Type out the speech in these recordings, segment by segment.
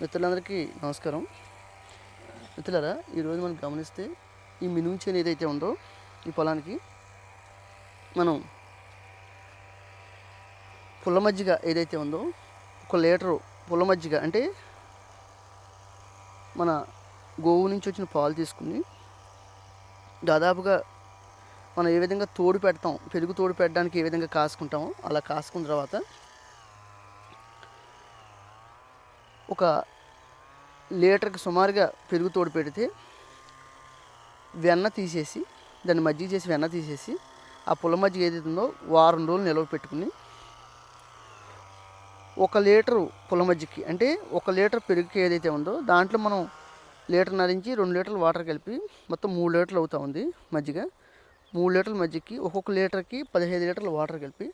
మిత్రులందరికీ నమస్కారం. మిత్రులారా ఈరోజు మనం గమనిస్తే ఈ మినుము చేను ఏదైతే ఉందో ఈ పొలానికి మనం పుల్ల మజ్జిగ ఏదైతే ఉందో ఒక లీటరు పుల్ల మజ్జిగ అంటే మన గోవు నుంచి వచ్చిన పాలు తీసుకుని దాదాపుగా మనం ఏ విధంగా తోడు పెడతాం పెరుగు తోడు పెట్టడానికి ఏ విధంగా కాసుకుంటామో అలా కాసుకున్న తర్వాత ఒక లీటర్కి సుమారుగా పెరుగు తోడు పెడితే వెన్న తీసేసి దాన్ని మజ్జిగ చేసి వెన్న తీసేసి ఆ పుల్ల మజ్జిగ ఏదైతే ఉందో వారం రోజులు నిల్వ పెట్టుకుని ఒక లీటరు పుల్ల మజ్జిగకి అంటే ఒక లీటర్ పెరుగుకి ఏదైతే ఉందో దాంట్లో మనం లీటర్ నరించి రెండు లీటర్లు వాటర్ కలిపి మొత్తం మూడు లీటర్లు అవుతా ఉంది మజ్జిగ. మూడు లీటర్ల మజ్జిగకి ఒక్కొక్క లీటర్కి పదిహేను లీటర్లు వాటర్ కలిపి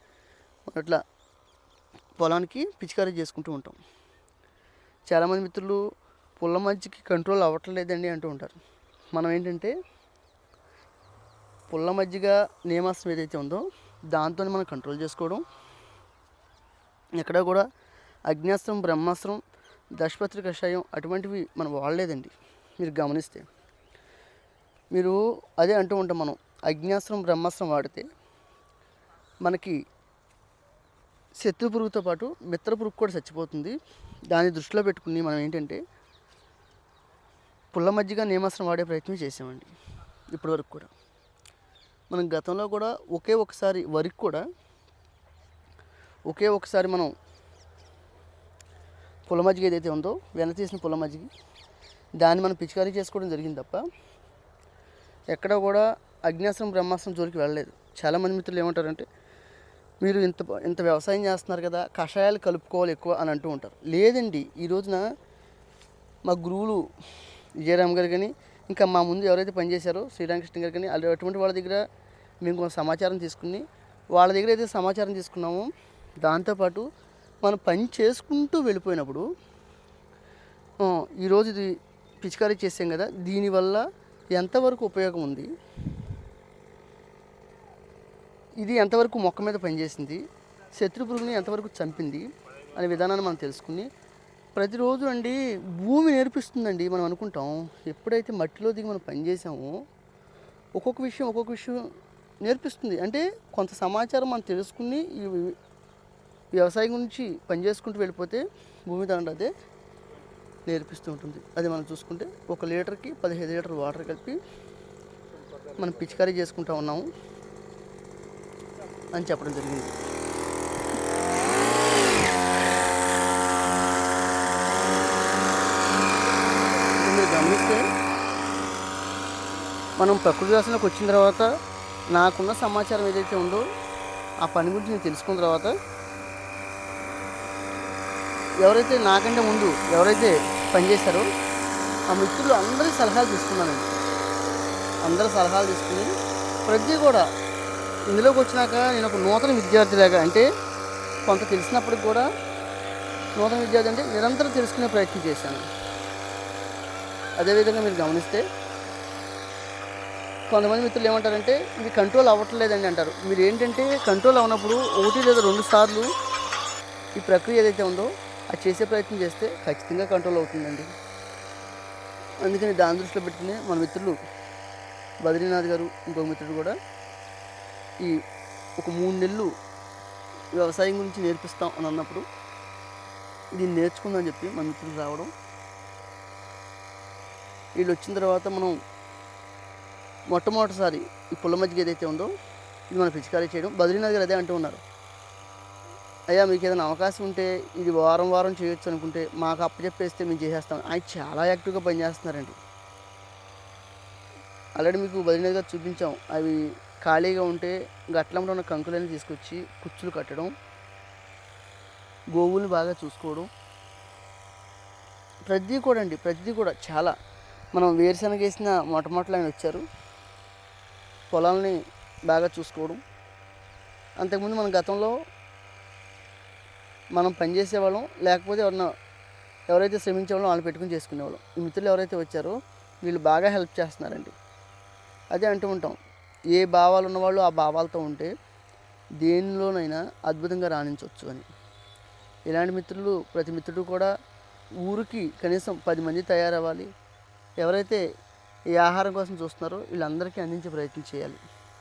అట్లా పొలానికి పిచికారీ చేసుకుంటూ ఉంటాం. చాలామంది మిత్రులు పుల్ల మజ్జికి కంట్రోల్ అవ్వట్లేదండి అంటూ ఉంటారు. మనం ఏంటంటే పుల్ల మజ్జిగ నియమాసం ఏదైతే ఉందో దాంతో మనం కంట్రోల్ చేసుకోవడం. ఎక్కడ కూడా అగ్నాస్త్రం బ్రహ్మాస్త్రం దశపత్రి కషాయం అటువంటివి మనం వాడలేదండి. మీరు గమనిస్తే మీరు అదే అంటూ ఉంటాం మనం అగ్నాస్త్రం బ్రహ్మాస్త్రం వాడితే మనకి శత్రు పురుగుతో పాటు మిత్ర పురుగు కూడా చచ్చిపోతుంది. దాన్ని దృష్టిలో పెట్టుకుని మనం ఏంటంటే పుల్ల మజ్జిగ నియమాసనం వాడే ప్రయత్నం చేసామండి ఇప్పటివరకు కూడా. మనం గతంలో కూడా ఒకే ఒకసారి వరకు కూడా ఒకే ఒకసారి మనం పుల్ల మజ్జిగ ఏదైతే ఉందో వెన తీసిన పుల్ల మజ్జిగ దాన్ని మనం పిచికారీ చేసుకోవడం జరిగింది తప్ప ఎక్కడ కూడా అజ్ఞాసం బ్రహ్మాస్త్రం జోలికి వెళ్ళలేదు. చాలామంది మిత్రులు ఏమంటారంటే మీరు ఇంత ఇంత వ్యవసాయం చేస్తున్నారు కదా కషాయాలు కలుపుకోవాలి ఎక్కువ అని అంటూ ఉంటారు. లేదండి ఈ రోజున మా గురువులు విజయరామ్ గారు కానీ ఇంకా మా ముందు ఎవరైతే పనిచేశారో శ్రీరామకృష్ణ గారు కానీ అలా అటువంటి వాళ్ళ దగ్గర మేము కొంత సమాచారం తీసుకుని వాళ్ళ దగ్గర అయితే సమాచారం తీసుకున్నామో దాంతోపాటు మనం పని చేసుకుంటూ వెళ్ళిపోయినప్పుడు ఈరోజు ఇది పిచికారీ చేసాం కదా దీనివల్ల ఎంతవరకు ఉపయోగం ఉంది? ఇది ఎంతవరకు మొక్క మీద పనిచేసింది శత్రు పురుగుని ఎంతవరకు చంపింది అనే విధానాన్ని మనం తెలుసుకుని ప్రతిరోజు అండి భూమి నేర్పిస్తుందండి మనం అనుకుంటాం. ఎప్పుడైతే మట్టిలో దిగి మనం పనిచేసామో ఒక్కొక్క విషయం ఒక్కొక్క విషయం నేర్పిస్తుంది. అంటే కొంత సమాచారం మనం తెలుసుకుని ఈ వ్యవసాయం గురించి పనిచేసుకుంటూ వెళ్ళిపోతే భూమి దండ అదే నేర్పిస్తూ ఉంటుంది. అది మనం చూసుకుంటే ఒక లీటర్కి పదిహేను లీటర్ వాటర్ కలిపి మనం పిచికారీ చేసుకుంటా ఉన్నాము. అని చెప్పడం జరిగింది. మీరు గమనిస్తే మనం ప్రకృతి వ్యవసాయంలోకి వచ్చిన తర్వాత నాకున్న సమాచారం ఏదైతే ఉందో ఆ పని గురించి నేను తెలుసుకున్న తర్వాత ఎవరైతే నాకంటే ముందు ఎవరైతే పనిచేశారో ఆ మిత్రులు అందరి సలహాలు తీసుకున్నానండి. అందరి సలహాలు తీసుకుని ప్రతి కూడా ఇందులోకి వచ్చినాక నేను ఒక నూతన విద్యార్థిలాగా అంటే కొంత తెలిసినప్పటికి కూడా నూతన విద్యార్థి అంటే నిరంతరం తెలుసుకునే ప్రయత్నం చేశాను. అదేవిధంగా మీరు గమనిస్తే కొంతమంది మిత్రులు ఏమంటారంటే ఇది కంట్రోల్ అవ్వట్లేదండి అంటారు. మీరు ఏంటంటే కంట్రోల్ అవ్వనప్పుడు ఒకటి లేదా రెండు సార్లు ఈ ప్రక్రియ ఏదైతే ఉందో అది చేసే ప్రయత్నం చేస్తే ఖచ్చితంగా కంట్రోల్ అవుతుందండి. అందుకని దాని దృష్టిలో పెట్టుకుని మన మిత్రులు బద్రీనాథ్ గారు ఇంకో మిత్రుడు కూడా ఈ ఒక మూడు నెలలు వ్యవసాయం గురించి నేర్పిస్తాం అని అన్నప్పుడు దీన్ని నేర్చుకుందని చెప్పి మన మిత్రులు రావడం. వీళ్ళు వచ్చిన తర్వాత మనం మొట్టమొదటిసారి ఈ పుల్ల మజ్జిగ ఏదైతే ఉందో ఇది మనం పిచికారీ చేయడం. బద్రీనాథ్ గారు అదే అంటూ ఉన్నారు. అయ్యా మీకు ఏదైనా అవకాశం ఉంటే ఇది వారం వారం చేయొచ్చు అనుకుంటే మాకు అప్పచెప్పేస్తే మేము చేసేస్తాం. ఆయన చాలా యాక్టివ్గా పనిచేస్తున్నారండి. ఆల్రెడీ మీకు బద్రీనాథ్ గారు చూపించాం. అవి ఖాళీగా ఉంటే గట్లంలో ఉన్న కంకులని తీసుకొచ్చి కుచ్చులు కట్టడం గోవుల్ని బాగా చూసుకోవడం. ప్రతిదీ కూడా అండి ప్రతిదీ కూడా చాలా. మనం వేరుశనగ వేసిన మొట్టమొట్టలు ఆయన వచ్చారు. పొలాలని బాగా చూసుకోవడం. అంతకుముందు మన గతంలో మనం పనిచేసేవాళ్ళం లేకపోతే ఎవరన్నా ఎవరైతే శ్రమించేవాళ్ళం వాళ్ళు పెట్టుకుని చేసుకునేవాళ్ళం. ఈ మిత్రులు ఎవరైతే వచ్చారో వీళ్ళు బాగా హెల్ప్ చేస్తున్నారండి. అదే అంటూ ఉంటాం. ఏ భావాలు ఉన్నవాళ్ళు ఆ భావాలతో ఉంటే దేనిలోనైనా అద్భుతంగా రాణించవచ్చు అని. ఇలాంటి మిత్రులు ప్రతి మిత్రుడు కూడా ఊరికి కనీసం పది మంది తయారవ్వాలి. ఎవరైతే ఈ ఆహారం కోసం చూస్తున్నారో వీళ్ళందరికీ అందించే ప్రయత్నం చేయాలి.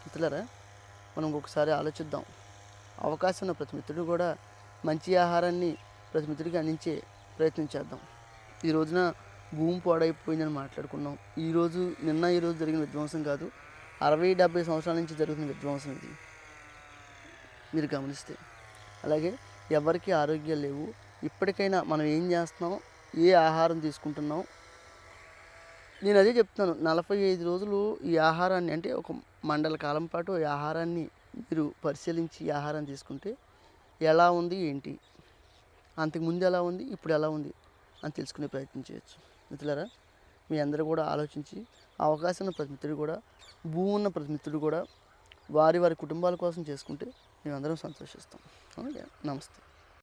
మిత్రులరా మనం ఒకసారి ఆలోచిద్దాం. అవకాశం ఉన్న ప్రతి మిత్రుడు కూడా మంచి ఆహారాన్ని ప్రతి మిత్రుడికి అందించే ప్రయత్నం చేద్దాం. ఈ రోజున భూమి పాడైపోయిందని మాట్లాడుకున్నాం. ఈరోజు నిన్న ఈరోజు జరిగిన విధ్వంసం కాదు. అరవై డెబ్బై సంవత్సరాల నుంచి జరుగుతున్న విధ్వంసం ఇది. మీరు గమనిస్తే. అలాగే ఎవరికి ఆరోగ్యాలు లేవు. ఇప్పటికైనా మనం ఏం చేస్తున్నాం? ఏ ఆహారం తీసుకుంటున్నాం? నేను అదే చెప్తున్నాను. నలభై ఐదు రోజులు ఈ ఆహారాన్ని అంటే ఒక మండల కాలం పాటు ఈ ఆహారాన్ని మీరు పరిశీలించి ఈ ఆహారం తీసుకుంటే ఎలా ఉంది ఏంటి? అంతకుముందు ఎలా ఉంది ఇప్పుడు ఎలా ఉంది అని తెలుసుకునే ప్రయత్నం చేయొచ్చు. మిత్రులారా మీ అందరూ కూడా ఆలోచించి అవకాశం ప్రతి మిత్రుడు కూడా భూమి ఉన్న ప్రతి మిత్రుడు కూడా వారి వారి కుటుంబాల కోసం చేసుకుంటే మేమందరం సంతోషిస్తాం. ఓకే నమస్తే.